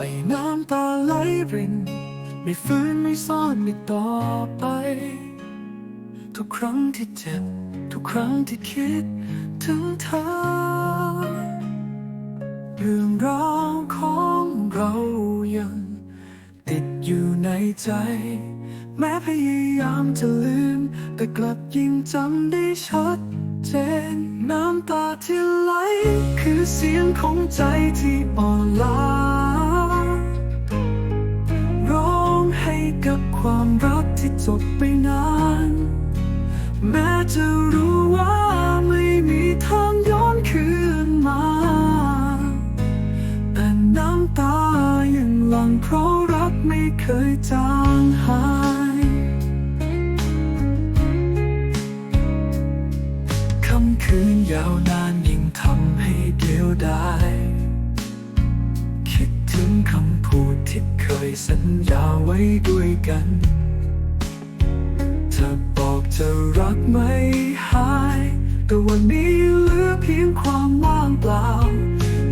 ่อยน้ำตาไหลริน ไม่ฟื้นไม่ซ่อนอีกต่อไป ทุกครั้งที่เจ็บ ทุกครั้งที่คิดถึงเธอ เรื่องราวของเรายัง ติดอยู่ในใจ แม้พยายามจะลืม แต่กลับยิ่งจำได้ชัดเจนน้ำตาที่ไหล คือเสียงของใจที่อ่อนล้า ความรักที่จบไปนาน แม้จะรู้ว่าไม่มีทางย้อนคืนมา แต่น้ำตายังหลั่งเพราะรักไม่เคยจางหายคำคืนยาวนานยิ่งทำให้เดียวดาย ยสัญญาไว้ด้วยกัน เธอบอกจะรักไม่หาย แต่วันนี้เหลือเพียงความว่างเปล่า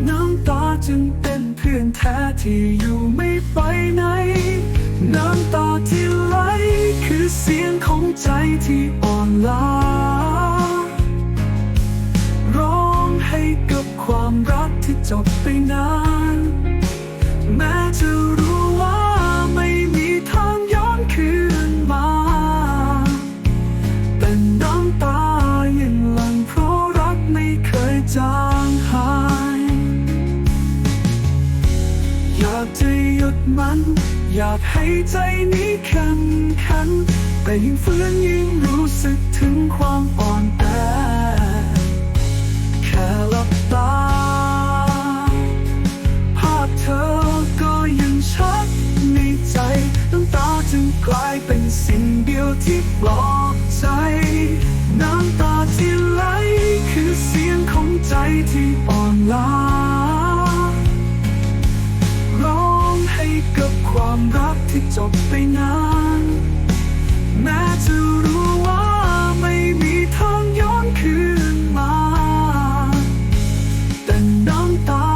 น้ำตาจึงเป็นเพื่อนแท้ที่อยู่ไม่ไปไหน น้ำตาที่ไหลคือเสียงของใจที่อ่อนล้าากจะหยุดมัน อยากให้ใจนี้แข็งขันแต่ยิ่งฝืนยิ่งรู้สึกถึงความอ่อน จบไปนานแม้จะรู้ว่าไม่มีทางย้อนคืนมา แต่น้ำตา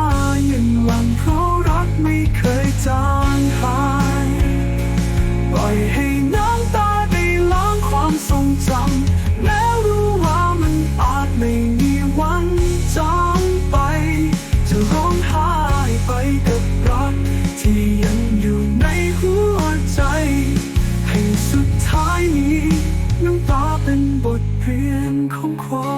ยังหลั่งเพราะรักไม่เคยจางหายปล่อยให้น้ำตาได้ล้างความทรงจำแม้รู้ว่ามันอาจไม่มีวันจางไป จะร้องไห้ไปกับรักที่ ให้